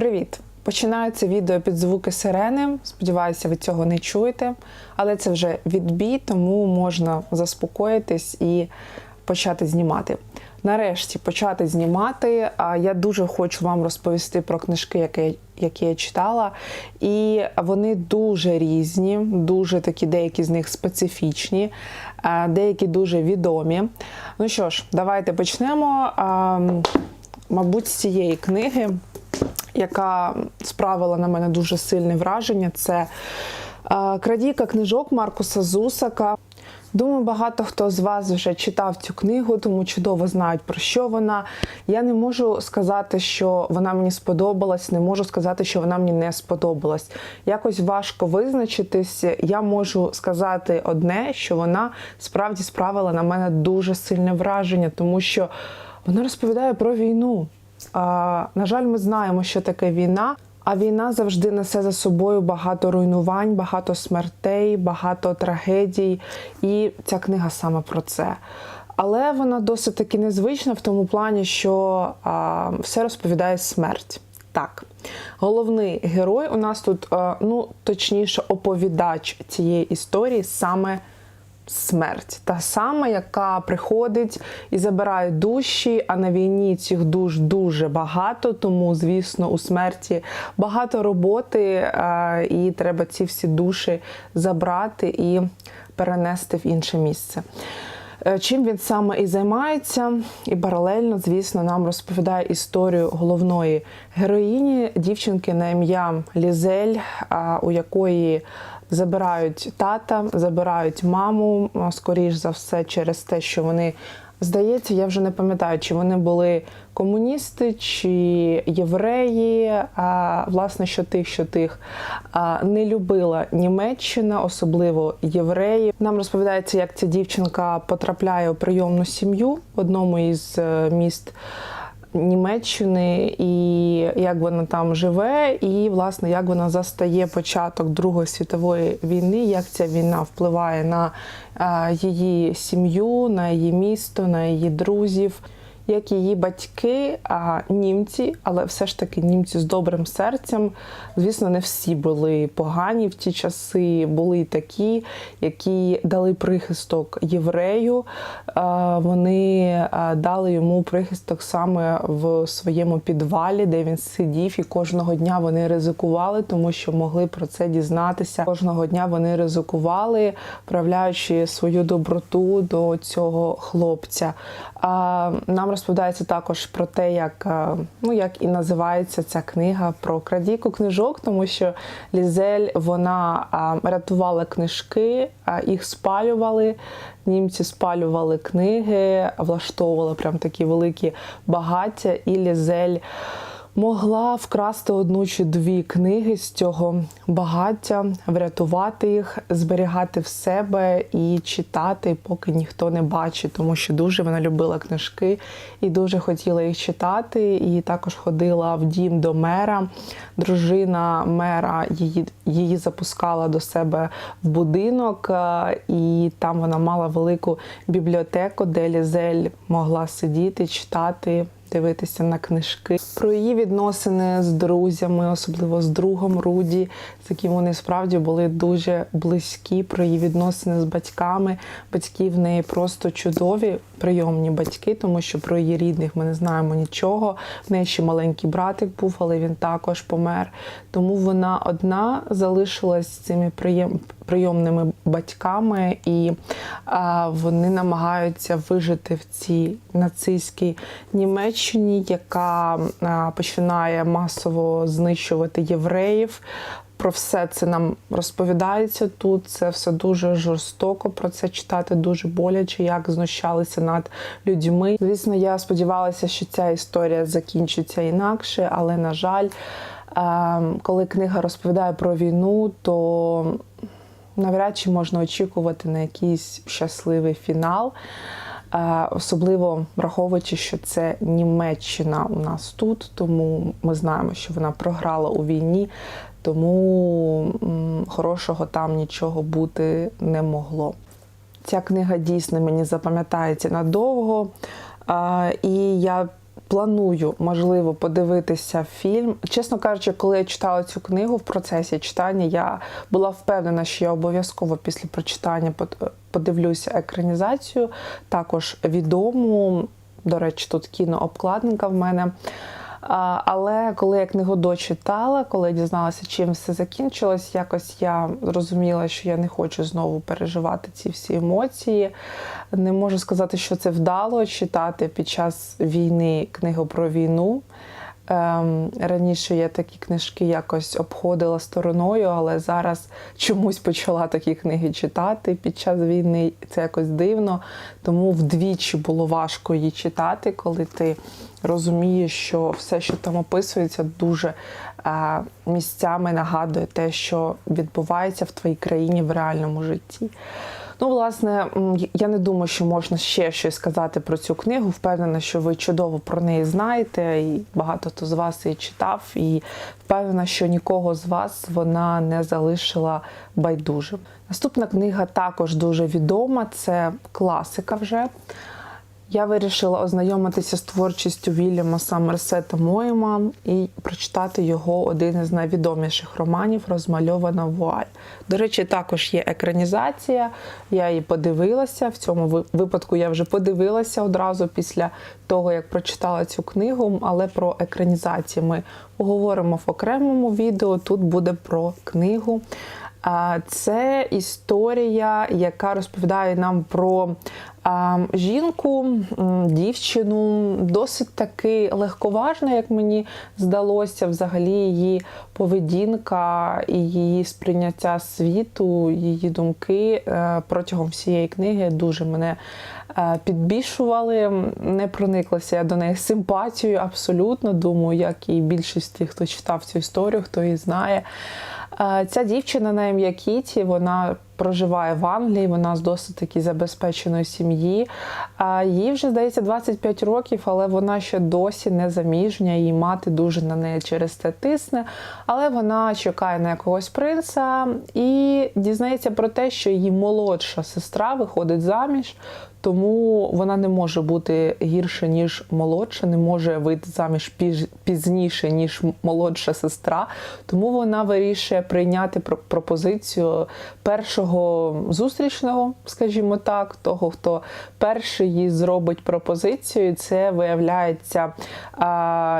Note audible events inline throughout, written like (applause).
Привіт! Починаю це відео під звуки сирени. Сподіваюся, ви цього не чуєте, але це вже відбій, тому можна заспокоїтись і почати знімати. Нарешті почати знімати. Я дуже хочу вам розповісти про книжки, які, які я читала. І вони дуже різні, дуже такі, деякі з них специфічні, деякі дуже відомі. Ну що ж, давайте почнемо. Мабуть, з цієї книги яка справила на мене дуже сильне враження. Це е, крадійка книжок Маркуса Зусака. Думаю, багато хто з вас вже читав цю книгу, тому чудово знають про що вона. Я не можу сказати, що вона мені сподобалась, не можу сказати, що вона мені не сподобалась. Якось важко визначитись. Я можу сказати одне, що вона справді справила на мене дуже сильне враження, тому що вона розповідає про війну. А, на жаль, ми знаємо, що таке війна. А війна завжди несе за собою багато руйнувань, багато смертей, багато трагедій. І ця книга саме про це. Але вона досить таки незвична в тому плані, що а, все розповідає смерть. Так, головний герой у нас тут, а, ну точніше, оповідач цієї історії саме смерть. Та сама, яка приходить і забирає душі, а на війні цих душ дуже багато, тому, звісно, у смерті багато роботи, і треба ці всі душі забрати і перенести в інше місце. Е, чим він саме і займається, і паралельно, звісно, нам розповідає історію головної героїні, дівчинки на ім'я Лізель, у якої забирають тата, забирають маму, скоріш за все, через те, що вони. Здається, я вже не пам'ятаю, чи вони були комуністи, чи євреї. А, Власне, що тих, що тих а, не любила Німеччина, особливо євреї. Нам розповідається, як ця дівчинка потрапляє у прийомну сім'ю в одному із е, міст. Німеччини і як вона там живе, і власне як вона застає початок Другої світової війни, як ця війна впливає на її сім'ю, на її місто, на її друзів як її батьки, а німці, але все ж таки німці з добрим серцем. Звісно, не всі були погані в ті часи, були й такі, які дали прихисток єврею. Вони дали йому прихисток саме в своєму підвалі, де він сидів, і кожного дня вони ризикували, тому що могли про це дізнатися. Кожного дня вони ризикували, проявляючи свою доброту до цього хлопця. Нам розповідається також про те, як е, ну як і називається ця книга про крадійку книжок, тому що Лізель вона рятувала книжки, їх спалювали. Німці спалювали книги, влаштовували прям такі великі багаття, і Лізель могла вкрасти одну чи дві книги з цього багаття, врятувати їх, зберігати в себе і читати, поки ніхто не бачить, тому що дуже вона любила книжки і дуже хотіла їх читати. І також ходила в дім до мера. Дружина мера її її запускала до себе в будинок, і там вона мала велику бібліотеку, де Лізель могла сидіти, читати дивитися на книжки, про її відносини з друзями, особливо з другом Руді, з вони справді були дуже близькі. Про її відносини з батьками. Батьки в неї просто чудові, прийомні батьки, тому що про її рідних ми не знаємо нічого. В неї ще маленький братик був, але він також помер. Тому вона одна залишилась з цими прийомними батьками, і вони намагаються вижити в цій нацистській Німеччині, яка починає масово знищувати євреїв. Про все це нам розповідається тут. Це все дуже жорстоко. Про це читати дуже боляче, як знущалися над людьми. Звісно, я сподівалася, що ця історія закінчиться інакше, але на жаль, ем, коли книга розповідає про війну, то навряд чи можна очікувати на якийсь щасливий фінал. Особливо враховуючи, що це Німеччина у нас тут, тому ми знаємо, що вона програла у війні, тому хорошого там нічого бути не могло. Ця книга дійсно мені запам'ятається надовго, і я Планую, можливо, подивитися фільм. Чесно кажучи, коли я читала цю книгу в процесі читання, я була впевнена, що я обов'язково після прочитання под- подивлюся екранізацію, також відому. До речі, тут кінообкладинка в мене. Але коли я книгу дочитала, коли я дізналася, чим все закінчилось, якось я зрозуміла, що я не хочу знову переживати ці всі емоції. Не можу сказати, що це вдало читати під час війни книгу про війну. Ем, раніше я такі книжки якось обходила стороною, але зараз чомусь почала такі книги читати під час війни. Це якось дивно. Тому вдвічі було важко її читати, коли ти розумієш, що все, що там описується, дуже е, місцями нагадує те, що відбувається в твоїй країні в реальному житті. Ну, власне, я не думаю, що можна ще щось сказати про цю книгу. Впевнена, що ви чудово про неї знаєте, і багато хто з вас її читав. І впевнена, що нікого з вас вона не залишила байдужим. Наступна книга також дуже відома. Це класика вже. Я вирішила ознайомитися з творчістю Вільяма Саммерсета Моєма і прочитати його один із найвідоміших романів Розмальована вуаль. До речі, також є екранізація. Я її подивилася. В цьому випадку я вже подивилася одразу після того, як прочитала цю книгу. Але про екранізації ми поговоримо в окремому відео. Тут буде про книгу. Це історія, яка розповідає нам про жінку, дівчину, досить таки легковажна, як мені здалося, взагалі її поведінка і її сприйняття світу, її думки е, протягом всієї книги дуже мене е, підбільшували. Не прониклася я до неї симпатією абсолютно. Думаю, як і більшість тих, хто читав цю історію, хто її знає. Ця дівчина на ім'я Кіті, вона проживає в Англії, вона з досить таки забезпеченої сім'ї. Їй вже здається 25 років, але вона ще досі не заміжня, її мати дуже на неї через це тисне. Але вона чекає на якогось принца і дізнається про те, що її молодша сестра виходить заміж. Тому вона не може бути гірше, ніж молодша, не може вийти заміж пізніше, ніж молодша сестра. Тому вона вирішує прийняти пропозицію першого зустрічного, скажімо так, того, хто перший їй зробить пропозицію. Це виявляється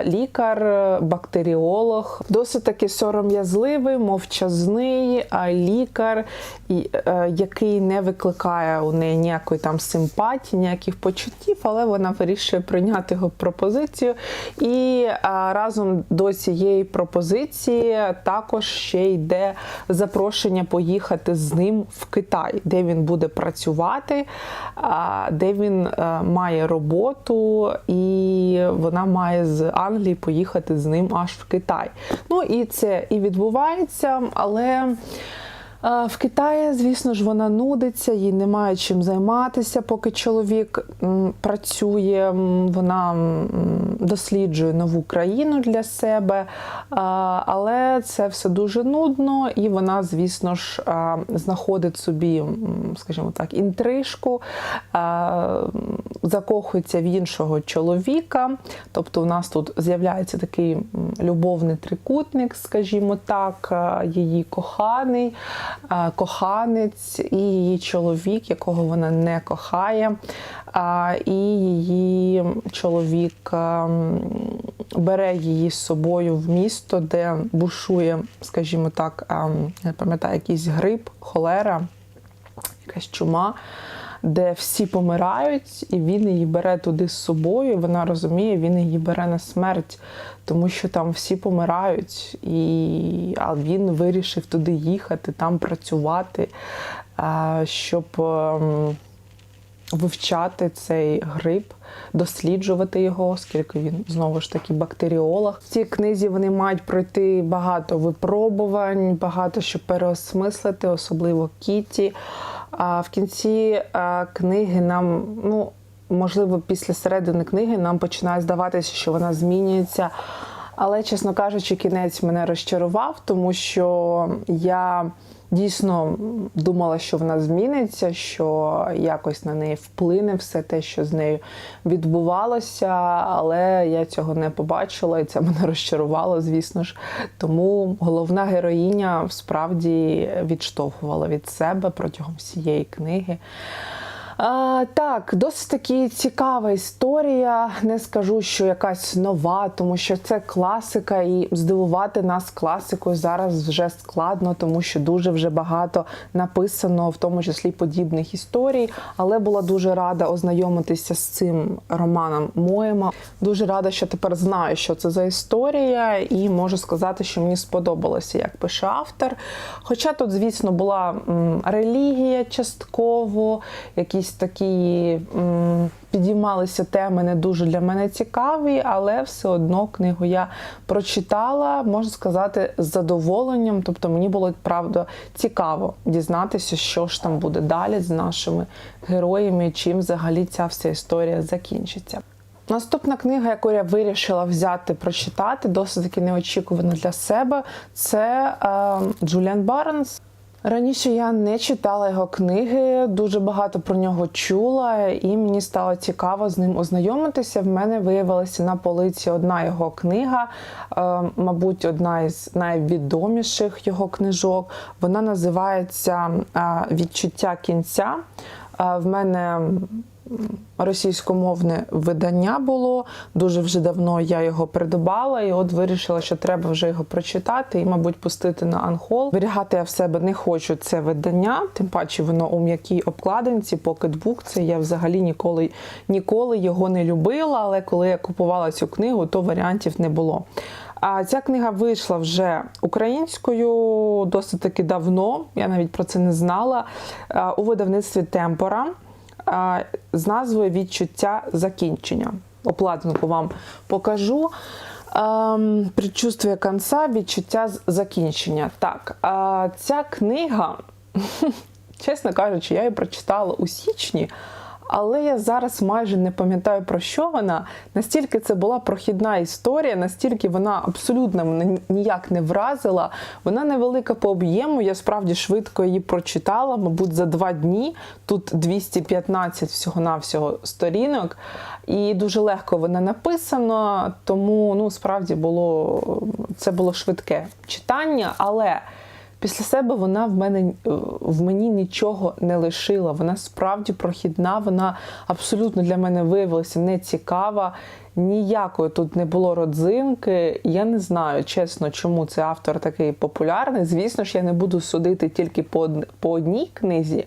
лікар, бактеріолог, досить таки сором'язливий, мовчазний лікар, е, який не викликає у неї ніякої там симпатії, ніяких почуттів, але вона вирішує прийняти його пропозицію. І разом до цієї пропозиції також ще йде запрошення поїхати з ним в Китай, де він буде працювати, де він е, має роботу, і вона має з Англії поїхати з ним аж в Китай. Ну і це і відбувається, але. В Китаї, звісно ж, вона нудиться, їй немає чим займатися, поки чоловік працює. Вона досліджує нову країну для себе, але це все дуже нудно, і вона, звісно ж, знаходить собі, скажімо так, інтрижку, закохується в іншого чоловіка. Тобто, у нас тут з'являється такий любовний трикутник, скажімо так, її коханий коханець і її чоловік, якого вона не кохає. І її чоловік бере її з собою в місто, де бушує, скажімо так, а, я пам'ятаю, якийсь грип, холера, якась чума. Де всі помирають, і він її бере туди з собою. Вона розуміє, він її бере на смерть, тому що там всі помирають, і а він вирішив туди їхати, там працювати, щоб ем, вивчати цей гриб, досліджувати його, оскільки він знову ж таки бактеріолог. В цій книзі вони мають пройти багато випробувань, багато що переосмислити, особливо Кіті. А в кінці книги нам, ну можливо, після середини книги нам починає здаватися, що вона змінюється. Але, чесно кажучи, кінець мене розчарував, тому що я дійсно думала, що вона зміниться, що якось на неї вплине все те, що з нею відбувалося, але я цього не побачила, і це мене розчарувало, звісно ж. Тому головна героїня справді відштовхувала від себе протягом всієї книги. А, так, досить таки цікава історія. Не скажу, що якась нова, тому що це класика, і здивувати нас класикою зараз вже складно, тому що дуже вже багато написано, в тому числі подібних історій. Але була дуже рада ознайомитися з цим романом Моєма. Дуже рада, що тепер знаю, що це за історія, і можу сказати, що мені сподобалося, як пише автор. Хоча тут, звісно, була релігія частково, якісь такі підіймалися теми не дуже для мене цікаві, але все одно книгу я прочитала, можна сказати, з задоволенням. Тобто мені було правда цікаво дізнатися, що ж там буде далі з нашими героями, чим взагалі ця вся історія закінчиться. Наступна книга, яку я вирішила взяти прочитати, досить таки неочікувано для себе, це е, Джуліан Барнс. Раніше я не читала його книги, дуже багато про нього чула, і мені стало цікаво з ним ознайомитися. В мене виявилася на полиці одна його книга, е, мабуть, одна із найвідоміших його книжок. Вона називається е, Відчуття кінця. Е, В мене російськомовне видання було. Дуже вже давно я його придбала, і от вирішила, що треба вже його прочитати і, мабуть, пустити на анхол. Вирягати я в себе не хочу це видання, тим паче воно у м'якій обкладинці, покетбук. Це я взагалі ніколи, ніколи його не любила, але коли я купувала цю книгу, то варіантів не було. А ця книга вийшла вже українською досить таки давно. Я навіть про це не знала. У видавництві Темпора з назвою Відчуття закінчення. Оплатнику вам покажу. Ем, Предчувствие конца, відчуття закінчення. Так, а, ця книга, (laughs) чесно кажучи, я її прочитала у січні. Але я зараз майже не пам'ятаю про що вона. Настільки це була прохідна історія, настільки вона абсолютно мене ніяк не вразила. Вона невелика по об'єму. Я справді швидко її прочитала, мабуть, за два дні. Тут 215 всього-навсього сторінок, і дуже легко вона написана. Тому ну справді було це було швидке читання, але. Після себе вона в мене е, в мені нічого не лишила. Вона справді прохідна, вона абсолютно для мене виявилася нецікава. Ніякої тут не було родзинки. Я не знаю, чесно, чому цей автор такий популярний. Звісно ж, я не буду судити тільки по, одній книзі.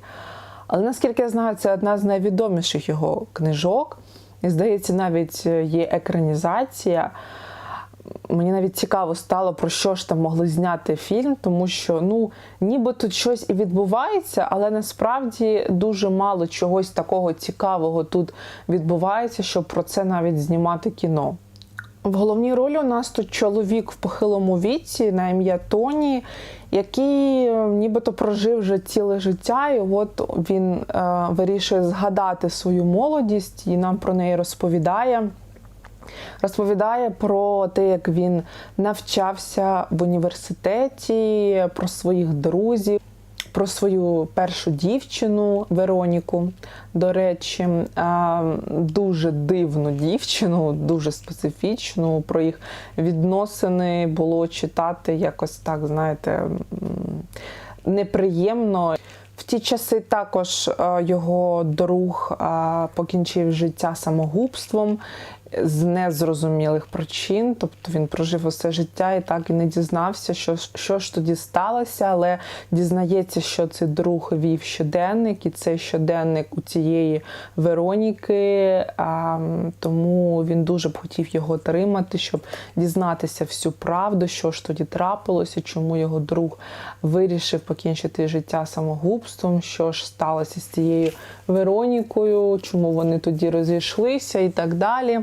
Але наскільки я знаю, це одна з найвідоміших його книжок. І здається, навіть е, є екранізація. Мені навіть цікаво стало, про що ж там могли зняти фільм, тому що ну ніби тут щось і відбувається, але насправді дуже мало чогось такого цікавого тут відбувається, щоб про це навіть знімати кіно. В головній ролі у нас тут чоловік в похилому віці на ім'я Тоні, який е, нібито прожив вже ціле життя, і от він е, вирішує згадати свою молодість і нам про неї розповідає. Розповідає про те, як він навчався в університеті, про своїх друзів, про свою першу дівчину Вероніку. До речі, дуже дивну дівчину, дуже специфічну. Про їх відносини було читати якось так, знаєте, неприємно. В ті часи також е, його друг покінчив життя самогубством з незрозумілих причин. Тобто він прожив усе життя і так і не дізнався, що, що ж тоді сталося, але дізнається, що цей друг вів щоденник, і цей щоденник у цієї Вероніки. А, тому він дуже б хотів його отримати, щоб дізнатися всю правду, що ж тоді трапилося, чому його друг вирішив покінчити життя самогубством, що ж сталося з цією Веронікою, чому вони тоді розійшлися і так далі.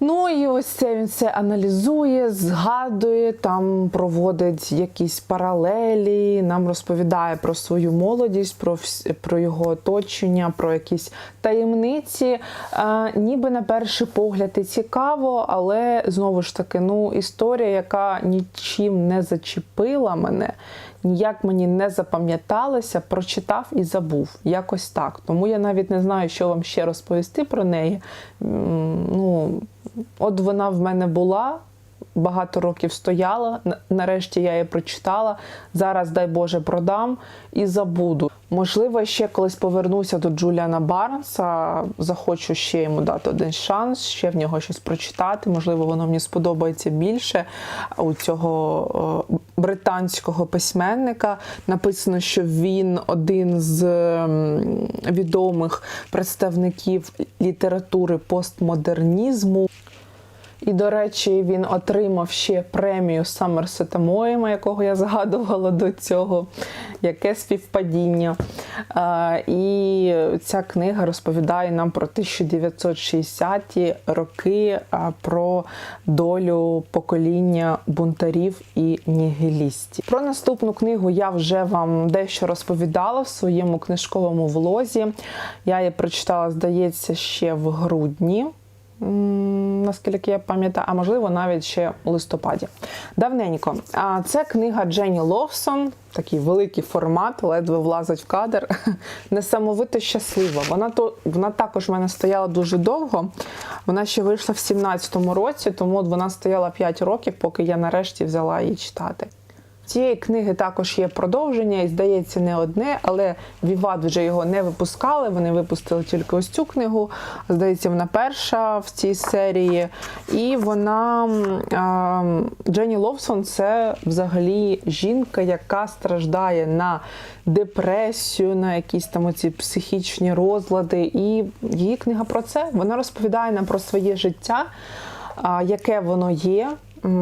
Ну і ось це він все аналізує, згадує, там проводить якісь паралелі, нам розповідає про свою молодість, про про його оточення, про якісь таємниці. А, ніби на перший погляд і цікаво, але знову ж таки, ну історія, яка нічим не зачепила мене. Ніяк мені не запам'яталося, прочитав і забув. Якось так. Тому я навіть не знаю, що вам ще розповісти про неї. Ну, от вона в мене була, багато років стояла. Нарешті я її прочитала. Зараз, дай Боже, продам і забуду. Можливо, ще колись повернуся до Джуліана Барнса, захочу ще йому дати один шанс, ще в нього щось прочитати. Можливо, воно мені сподобається більше у цього британського письменника. Написано, що він один з відомих представників літератури постмодернізму. І, до речі, він отримав ще премію Саммерсета Моєма, якого я згадувала до цього. Яке співпадіння. І ця книга розповідає нам про 1960-ті роки, про долю покоління бунтарів і нігілістів. Про наступну книгу я вже вам дещо розповідала в своєму книжковому влозі. Я її прочитала, здається, ще в грудні. Наскільки я пам'ятаю, а можливо навіть ще у листопаді. Давненько. А це книга Дженні Ловсон, такий великий формат, ледве влазить в кадр. (laughs) Несамовито щаслива. Вона то вона також в мене стояла дуже довго. Вона ще вийшла в 17-му році, тому вона стояла 5 років, поки я нарешті взяла її читати. Цієї книги також є продовження, і здається, не одне, але Віват вже його не випускали. Вони випустили тільки ось цю книгу. Здається, вона перша в цій серії. І вона Дженні Ловсон це взагалі жінка, яка страждає на депресію, на якісь там оці психічні розлади. І її книга про це. Вона розповідає нам про своє життя, яке воно є.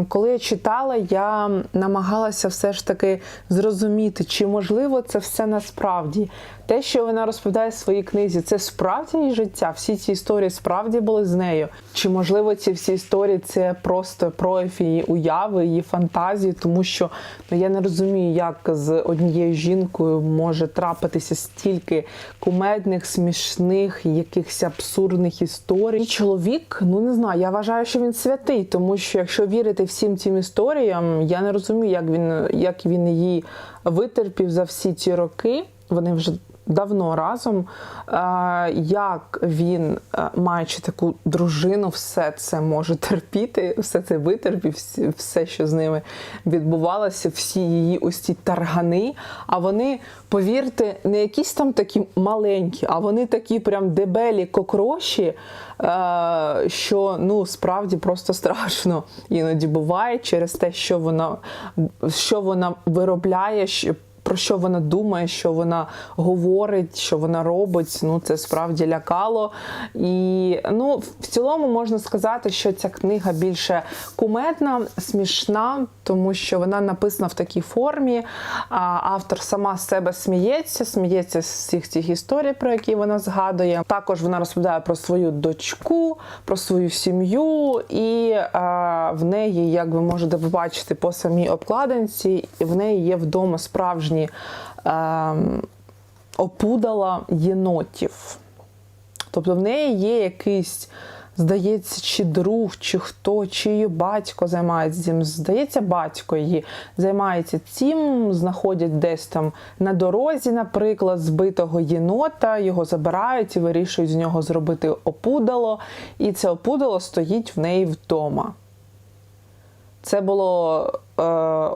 Коли я читала, я намагалася все ж таки зрозуміти, чи можливо це все насправді. Те, що вона розповідає в своїй книзі, це справді її життя. Всі ці історії справді були з нею. Чи можливо ці всі історії це просто прояв її уяви, її фантазії, тому що ну я не розумію, як з однією жінкою може трапитися стільки кумедних, смішних, якихось абсурдних історій. І чоловік, ну не знаю, я вважаю, що він святий, тому що якщо вірити всім цим історіям, я не розумію, як він, як він її витерпів за всі ці роки. Вони вже давно разом. Е, Як він, е, маючи таку дружину, все це може терпіти, все це витерпів, все, що з ними відбувалося, всі її ось ці таргани. А вони, повірте, не якісь там такі маленькі, а вони такі прям дебелі кокроші, е, що ну справді просто страшно іноді буває через те, що вона, що вона виробляє. Про що вона думає, що вона говорить, що вона робить. Ну це справді лякало. І ну, в цілому можна сказати, що ця книга більше кумедна, смішна, тому що вона написана в такій формі. А автор сама з себе сміється, сміється з всіх цих історій, про які вона згадує. Також вона розповідає про свою дочку, про свою сім'ю, і а, в неї, як ви можете побачити по самій обкладинці, в неї є вдома справжні ем, опудала єнотів. Тобто в неї є якийсь, здається, чи друг, чи хто, чи її батько займається цим. Здається, батько її займається цим, знаходять десь там на дорозі, наприклад, збитого єнота, його забирають і вирішують з нього зробити опудало. І це опудало стоїть в неї вдома. Це було е,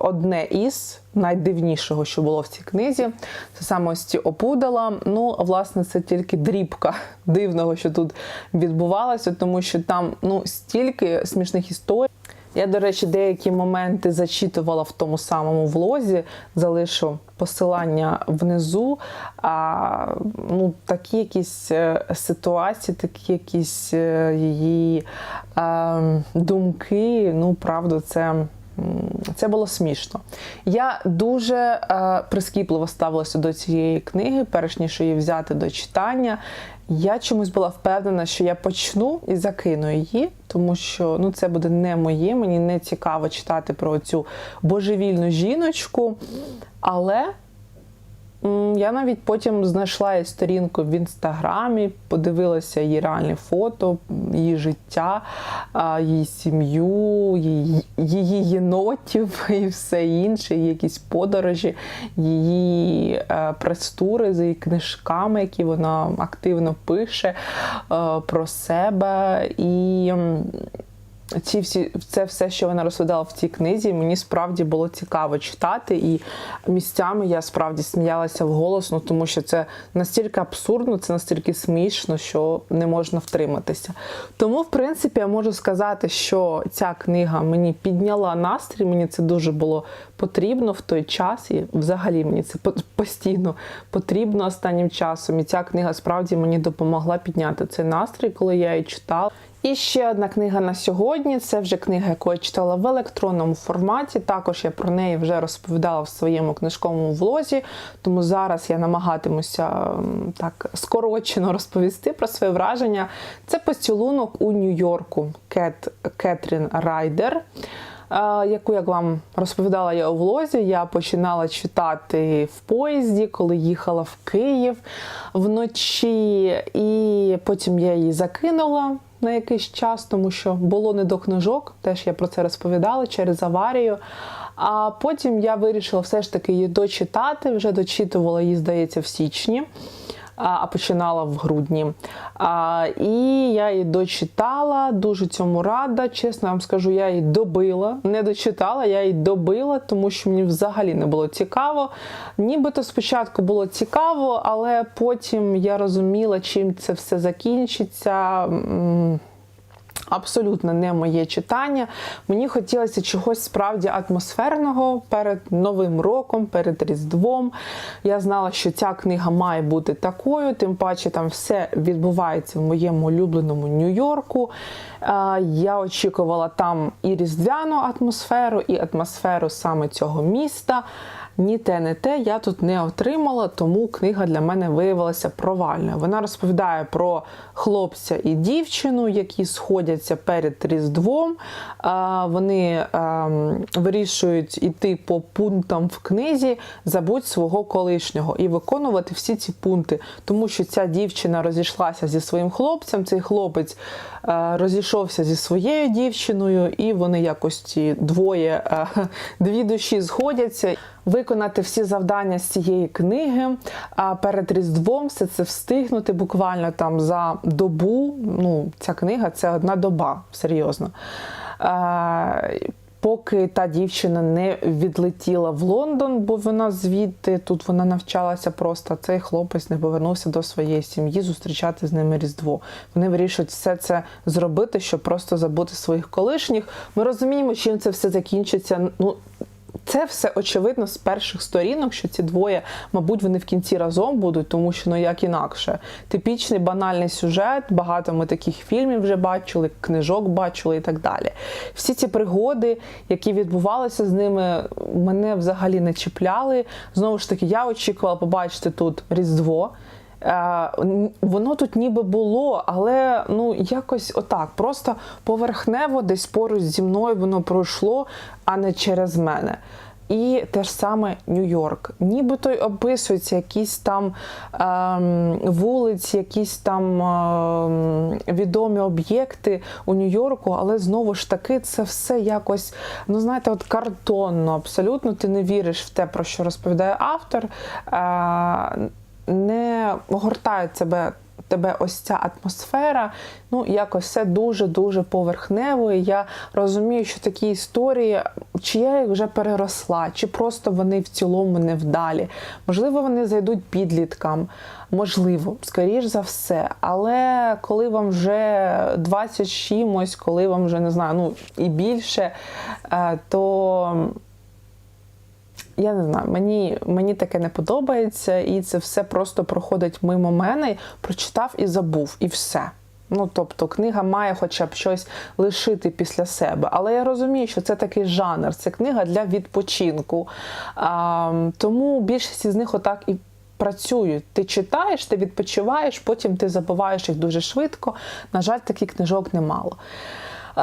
одне із найдивнішого, що було в цій книзі. Це саме ось опудала. Ну, власне, це тільки дрібка (laughs) дивного, що тут відбувалося, тому що там ну, стільки смішних історій. Я, до речі, деякі моменти зачитувала в тому самому влозі, залишу посилання внизу. А, ну, такі якісь е, ситуації, такі якісь е, її е, думки, ну, правда, це це було смішно. Я дуже е, прискіпливо ставилася до цієї книги, перш ніж її взяти до читання. Я чомусь була впевнена, що я почну і закину її, тому що ну, це буде не моє. Мені не цікаво читати про цю божевільну жіночку. Але я навіть потім знайшла її сторінку в інстаграмі, подивилася її реальні фото, її життя, її сім'ю, її, її єнотів (laughs) і все інше, її якісь подорожі, її е, прес-тури з її книжками, які вона активно пише е, про себе. І ці всі це все, що вона розповідала в цій книзі, мені справді було цікаво читати, і місцями я справді сміялася вголос, ну тому що це настільки абсурдно, це настільки смішно, що не можна втриматися. Тому, в принципі, я можу сказати, що ця книга мені підняла настрій, мені це дуже було потрібно в той час, і взагалі мені це постійно потрібно останнім часом. І ця книга справді мені допомогла підняти цей настрій, коли я її читала. І ще одна книга на сьогодні. Це вже книга, яку я читала в електронному форматі. Також я про неї вже розповідала в своєму книжковому влозі. Тому зараз я намагатимуся так скорочено розповісти про своє враження. Це поцілунок у Нью-Йорку Кет Кетрін Райдер. Яку, як вам розповідала я у влозі, я починала читати в поїзді, коли їхала в Київ вночі, і потім я її закинула на якийсь час, тому що було не до книжок, теж я про це розповідала через аварію. А потім я вирішила все ж таки її дочитати, вже дочитувала її, здається, в січні. А починала в грудні. А, і я її дочитала, дуже цьому рада. Чесно вам скажу, я її добила. Не дочитала, я її добила, тому що мені взагалі не було цікаво. Нібито спочатку було цікаво, але потім я розуміла, чим це все закінчиться. Абсолютно не моє читання. Мені хотілося чогось справді атмосферного перед Новим роком, перед Різдвом. Я знала, що ця книга має бути такою, тим паче там все відбувається в моєму улюбленому Нью-Йорку. Е, Я очікувала там і різдвяну атмосферу, і атмосферу саме цього міста. Ні те, не те я тут не отримала, тому книга для мене виявилася провальною. Вона розповідає про хлопця і дівчину, які сходяться перед Різдвом. Вони ем, вирішують іти по пунктам в книзі Забудь свого колишнього і виконувати всі ці пункти, тому що ця дівчина розійшлася зі своїм хлопцем, цей хлопець е, розійшовся зі своєю дівчиною, і вони якось ці двоє, е, (laughs) дві душі згодяться. Виконати всі завдання з цієї книги а перед Різдвом все це встигнути буквально там за добу. Ну, ця книга це одна доба, серйозно. Поки та дівчина не відлетіла в Лондон, бо вона звідти тут вона навчалася просто. Цей хлопець не повернувся до своєї сім'ї, зустрічати з ними Різдво. Вони вирішують все це зробити, щоб просто забути своїх колишніх. Ми розуміємо, чим це все закінчиться. Ну це все очевидно з перших сторінок, що ці двоє, мабуть, вони в кінці разом будуть, тому що ну як інакше. Типічний банальний сюжет, багато ми таких фільмів вже бачили, книжок бачили і так далі. Всі ці пригоди, які відбувалися з ними, мене взагалі не чіпляли. Знову ж таки, я очікувала побачити тут Різдво. Е, Воно тут ніби було, але ну якось отак, просто поверхнево десь поруч зі мною воно пройшло, а не через мене. І те ж саме Нью-Йорк. Нібито й описуються якісь там ем, вулиці, якісь там ем, відомі об'єкти у Нью-Йорку, але знову ж таки це все якось, ну знаєте, от картонно, абсолютно ти не віриш в те, про що розповідає автор. Е, не огортає тебе. Тебе ось ця атмосфера, ну якось все дуже-дуже поверхнево. І я розумію, що такі історії, чи я їх вже переросла, чи просто вони в цілому невдалі. Можливо, вони зайдуть підліткам, можливо, скоріш за все. Але коли вам вже 20 чимось, коли вам вже не знаю, ну і більше, е, то я не знаю, мені, мені таке не подобається, і це все просто проходить мимо мене, прочитав і забув, і все. Ну, тобто, книга має хоча б щось лишити після себе. Але я розумію, що це такий жанр, це книга для відпочинку. А, тому більшість із них отак і працюють. Ти читаєш, ти відпочиваєш, потім ти забуваєш їх дуже швидко. На жаль, таких книжок немало. Е,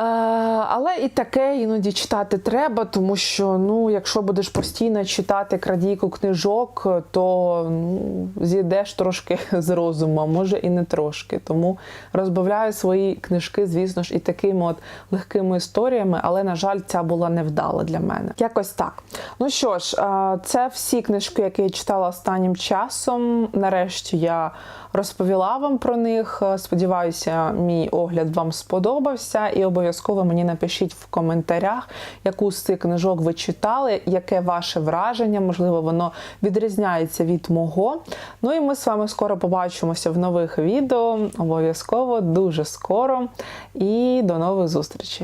Але і таке іноді читати треба, тому що ну, якщо будеш постійно читати крадійку книжок, то ну, зійдеш трошки (laughs) з розуму, а може і не трошки. Тому розбавляю свої книжки, звісно ж, і такими от легкими історіями, але, на жаль, ця була невдала для мене. Якось так. Ну що ж, е, це всі книжки, які я читала останнім часом. Нарешті я розповіла вам про них. Е, Сподіваюся, мій огляд вам сподобався. І обов'язково мені напишіть в коментарях, яку з цих книжок ви читали, яке ваше враження, можливо, воно відрізняється від мого. Ну і ми з вами скоро побачимося в нових відео. Обов'язково дуже скоро. І до нових зустрічей.